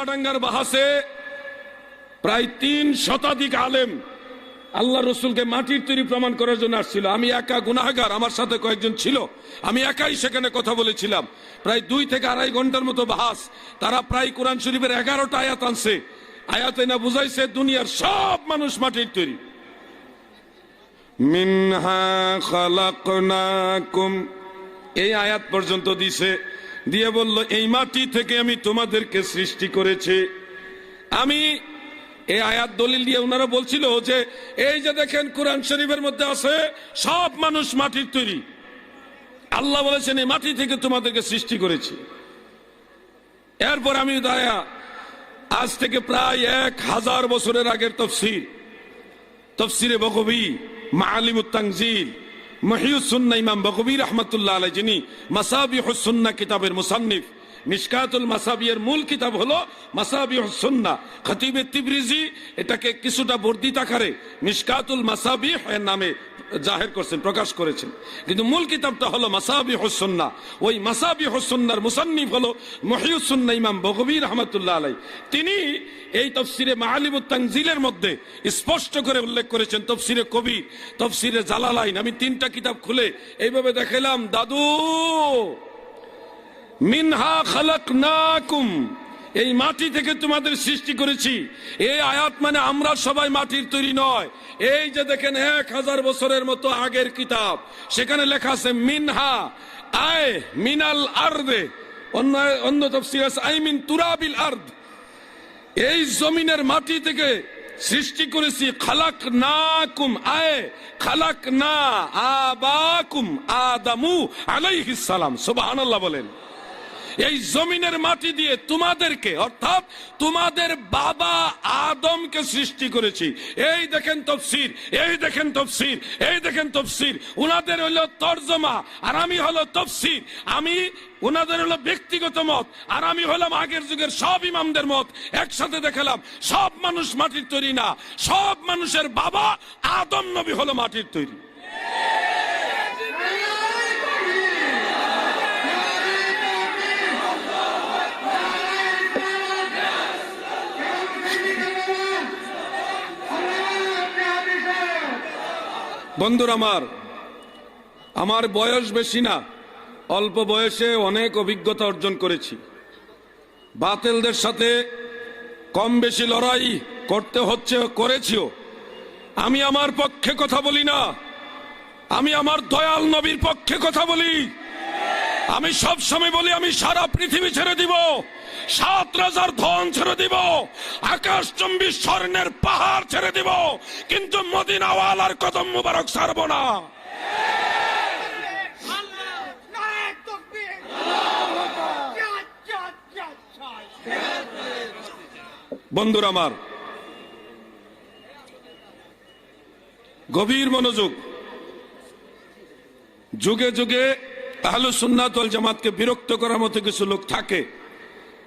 চুয়াডাঙ্গার বাহাসে প্রায় তিন শতাধিক আলেম আল্লাহ রসুলকে মাটির তৈরি প্রমাণ করার জন্য আসছিল। আমি একা গুনাহগার, আমার সাথে কয়েকজন ছিল। আমি একাই সেখানে কথা বলেছিলাম। প্রায় দুই থেকে আড়াই ঘণ্টার মতো বাহাস। তারা প্রায় কোরআন শরীফের এগারোটা আয়াত আনছে। আয়াতে না বুঝাইছে দুনিয়ার সব মানুষ মাটির তৈরি। মিনহা খালাকনাকুম। এই আয়াত পর্যন্ত দিছে দিয়ে বলল, এই মাটি থেকে আমি তোমাদেরকে সৃষ্টি করেছি। আমি এই আয়াত দলিল দিয়ে ওনারা বলছিল যে, এই যে দেখেন, কোরআন শরীফের মধ্যে আছে, সব মানুষ মাটির তৈরি। আল্লাহ বলেছেন, এই মাটি থেকে তোমাদেরকে সৃষ্টি করেছি। এরপর আমি দায়া, আজ থেকে প্রায় এক হাজার বছরের আগের তফসির। তফসিরে বকবি মা তানজিল। মহিউসুন্না ইমাম বকবি রহমতুল্লাহ আলাই যিনি মাসাবিহুসুন্না কিতাবের মুসান্নিফ। মিশকাতুল মাসাবিয়ের মূল কিতাব হলো মাসাবিহুসুন্না। খতিবে তিবরিজি এটাকে কিছুটা বর্ধিত আকারে মিশকাতুল মাসাবিহ এর নামে জাহের করছেন, প্রকাশ করেছেন। কিন্তু মূল কিতাবটা হলো মাসাবি হসন্না ওই মাসাবি হসন্নার মুসান্নিফ হলো মহিউসুন্না ইমাম বগবী রহমতুল্লাহ আলাই তিনি এই তফসিরে মাহালিমুত তানজিলের মধ্যে স্পষ্ট করে উল্লেখ করেছেন, তফসিরে কবি তফসিরে জালালাইন। আমি তিনটা কিতাব খুলে এইভাবে দেখালাম দাদু, মিনহা খালাক নাকুম এই মাটি থেকে তোমাদের সৃষ্টি করেছি। এই আয়াত মানে আমরা সবাই মাটির তৈরি নয়। এই যে দেখেন, এক হাজার বছরের মতো আগের কিতাব। সেখানে লেখা আছে, মিনহা, আয় মিনাল আর্দে। অন্য অন্য তফসির আছে, আই মিন তুরাবিল আর্দ। এই জমিনের মাটি থেকে সৃষ্টি করেছি খালাক না কুম আয় খালাক না আবাকুম আদামু আলাইহিস সালাম। সুবহানাল্লাহ বলেন। এই জমিনের মাটি দিয়ে তোমাদেরকে, অর্থাৎ তোমাদের বাবা আদমকে সৃষ্টি করেছি। এই দেখেন তফসির, এই দেখেন তফসির, এই দেখেন তফসির। উনাদের হলো তর্জমা, আর আমি হলো তফসির। আমি, উনাদের হলো ব্যক্তিগত মত, আর আমি হলাম আগের যুগের সব ইমামদের মত। একসাথে দেখালাম, সব মানুষ মাটির তৈরি না। সব মানুষের বাবা আদম নবী হলো মাটির তৈরি। বন্ধুর আমার আমার বয়স বেশি না, অল্প বয়সে অনেক অভিজ্ঞতা অর্জন করেছি। বাতেলদের সাথে কম বেশি লড়াই করতে হচ্ছে, করেছিও। আমি আমার পক্ষে কথা বলি না, আমি আমার দয়াল নবীর পক্ষে কথা বলি। আমি সব সময় বলি, আমি সারা পৃথিবী ছেড়ে দিব। সাত রাজার ধন ছেড়ে দিব। আকাশ চম্বি স্বর্ণের পাহাড় ছেড়ে দিব। কিন্তু মদিনাওয়ালার কদম মুবারক ছাড়ব না। বন্ধুর আমার, গভীর মনোযোগ, যুগে যুগে আহলু সুন্নাত জামাতকে বিরক্ত করার মতো কিছু লোক থাকে।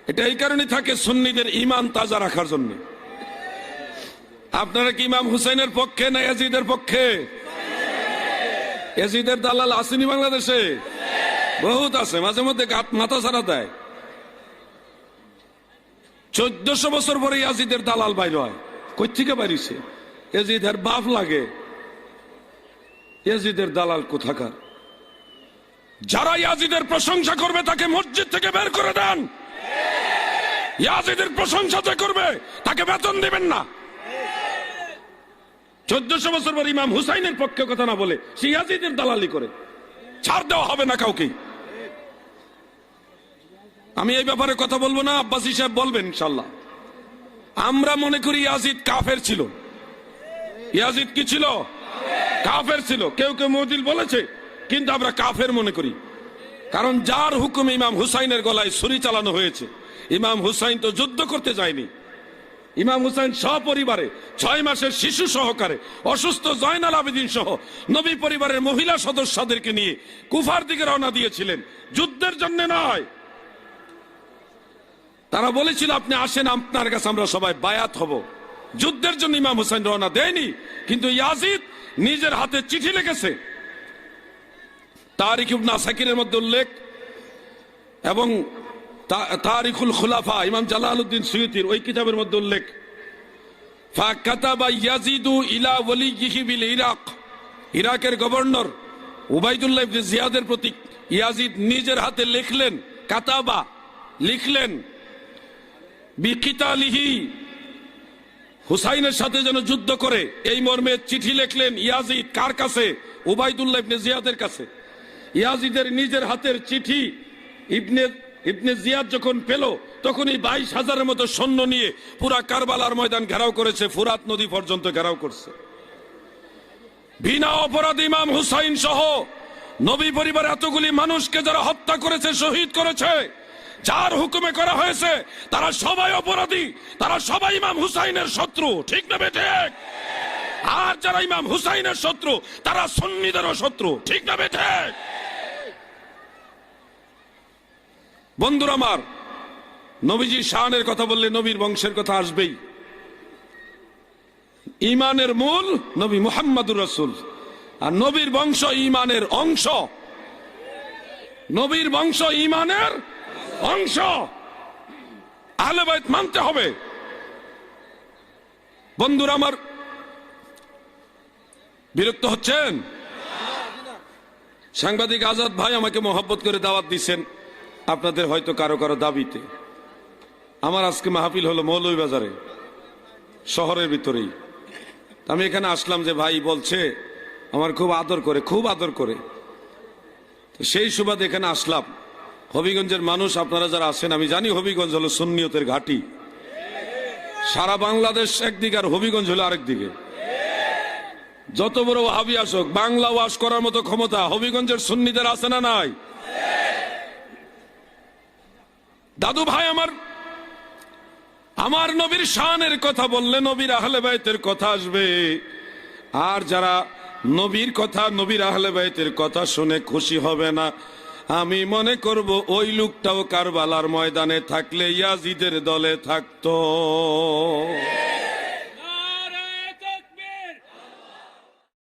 এটা এই কারণে থাকে সুন্নিদের ইমান তাজা রাখার জন্য। আপনারা কি ইমাম হুসাইনের পক্ষে না এজিদের পক্ষে? এজিদের দালাল আসেনি বাংলাদেশে? বহুত আছে, মাঝে মধ্যে মাথা ছাড়া দেয়। চোদ্দশো বছর পরে ইয়াজিদের দালাল বাইর হয়। কই থেকে বাড়িছে ইয়াজিদের বাপ লাগে। এজিদের দালাল কোথাকার? যারা ইয়াজিদের প্রশংসা করবে তাকে মসজিদ থেকে বের করে দেন। ইয়াজিদের প্রশংসা যে করবে, তাকে বেতন দিবেন না। চোদ্দশো বছর পর ইমাম হুসাইনের পক্ষে কথা না বলে সে ইয়াজিদের দালালি করে। ছাড় দেওয়া হবে না কাউকে আমি এই ব্যাপারে কথা বলব না, আব্বাসি সাহেব বলবেন ইনশাল্লাহ আমরা মনে করি ইয়াজিদ কাফের ছিল। ইয়াজিদ কি ছিল? কাফের ছিল। কেউ কেউ মজিল বলেছে কিন্তু আমরা কাফের মনে করি। কারণ যার হুকুম ইমাম হুসাইনের গলায় ছুরি চালানো হয়েছে, ইমাম হুসাইন তো যুদ্ধ করতে যায়নি। ইমাম হুসাইন সপরিবারে ছয় মাসের শিশু সহকারে, অসুস্থ জয়নাল আবেদিন সহ নবী পরিবারের মহিলা সদস্যদেরকে নিয়ে কুফার দিকে রওনা দিয়েছিলেন। যুদ্ধের জন্য নয়। তারা বলেছিল, আপনি আসেন, আপনার কাছে আমরা সবাই বায়াত হব। যুদ্ধের জন্য ইমাম হুসাইন রওনা দেয়নি, কিন্তু ইয়াজিদ নিজের হাতে চিঠি লিখেছে। তারিখ ইবনা মধ্যে উল্লেখ এবং তারিখুল খুলাফা, ইমাম জালালউদ্দিন সুয়ুতির ওই কিতাবের মধ্যে উল্লেখ। ইরাকের গভর্নর জিয়াদের ইয়াজিদ নিজের হাতে লিখলেন, কাতাবা লিখলেন হুসাইনের সাথে যেন যুদ্ধ করে, এই মর্মে চিঠি লিখলেন ইয়াজিদ কার কাছে? উবাইদুল্লাহ জিয়াদের কাছে। ইয়াজিদের নিজের হাতের চিঠি ইবনে ইবনে জিয়াদ যখন পেল, তখন এই বাইশ হাজারের মতো সৈন্য নিয়ে পুরা কারবালার ময়দান ঘেরাও করেছে, ফুরাত নদী পর্যন্ত ঘেরাও করছে। বিনা অপরাধ ইমাম হুসাইন সহ নবী পরিবার এতগুলি মানুষকে যারা হত্যা করেছে, শহীদ করেছে, যার হুকুমে করা হয়েছে, তারা সবাই অপরাধী, তারা সবাই ইমাম হুসাইনের শত্রু। ঠিক না বেঠে আর যারা ইমাম হুসাইনের শত্রু, তারা সন্নিদেরও শত্রু। ঠিক না বেঠে বন্ধুরা আমার, নবীজি শাহানের কথা বললে নবীর বংশের কথা আসবেই। ইমানের মূল নবী মুহাম্মাদুর রসুল। আর নবীর বংশ ইমানের অংশ। নবীর বংশ ইমানের অংশ। আহলে বাইত মানতে হবে। বন্ধুরা আমার, বিরক্ত হচ্ছেন? সাংবাদিক আজাদ ভাই আমাকে মহব্বত করে দাওয়াত দিচ্ছেন আপনাদের হয়তো কারও কারও দাবিতে। আমার আজকে মাহফিল হলো মৌলভীবাজারে, শহরের ভিতরেই। আমি এখানে আসলাম যে ভাই বলছে, আমার খুব আদর করে, খুব আদর করে। সেই সুবাদে এখানে আসলাম। হবিগঞ্জের মানুষ, আপনারা যারা আছেন, আমি জানি হবিগঞ্জ হলো সুন্নিয়তের ঘাটি। সারা বাংলাদেশ একদিকে আর হবিগঞ্জ হলো আরেক দিকে। যত বড় হাবি আসুক, বাংলা ওয়াশ করার মতো ক্ষমতা হবিগঞ্জের সুন্নিদের আছে না নাই? দাদু ভাই আমার আমার নবীর শানের কথা বললে নবীর আহলে বাইতের কথা আসবে। আর যারা নবীর কথা, নবীর আহলে বাইতের কথা শুনে খুশি হবে না, আমি মনে করব ওই লোকটাও কারবালার ময়দানে থাকলে ইয়াজিদের দলে থাকতো।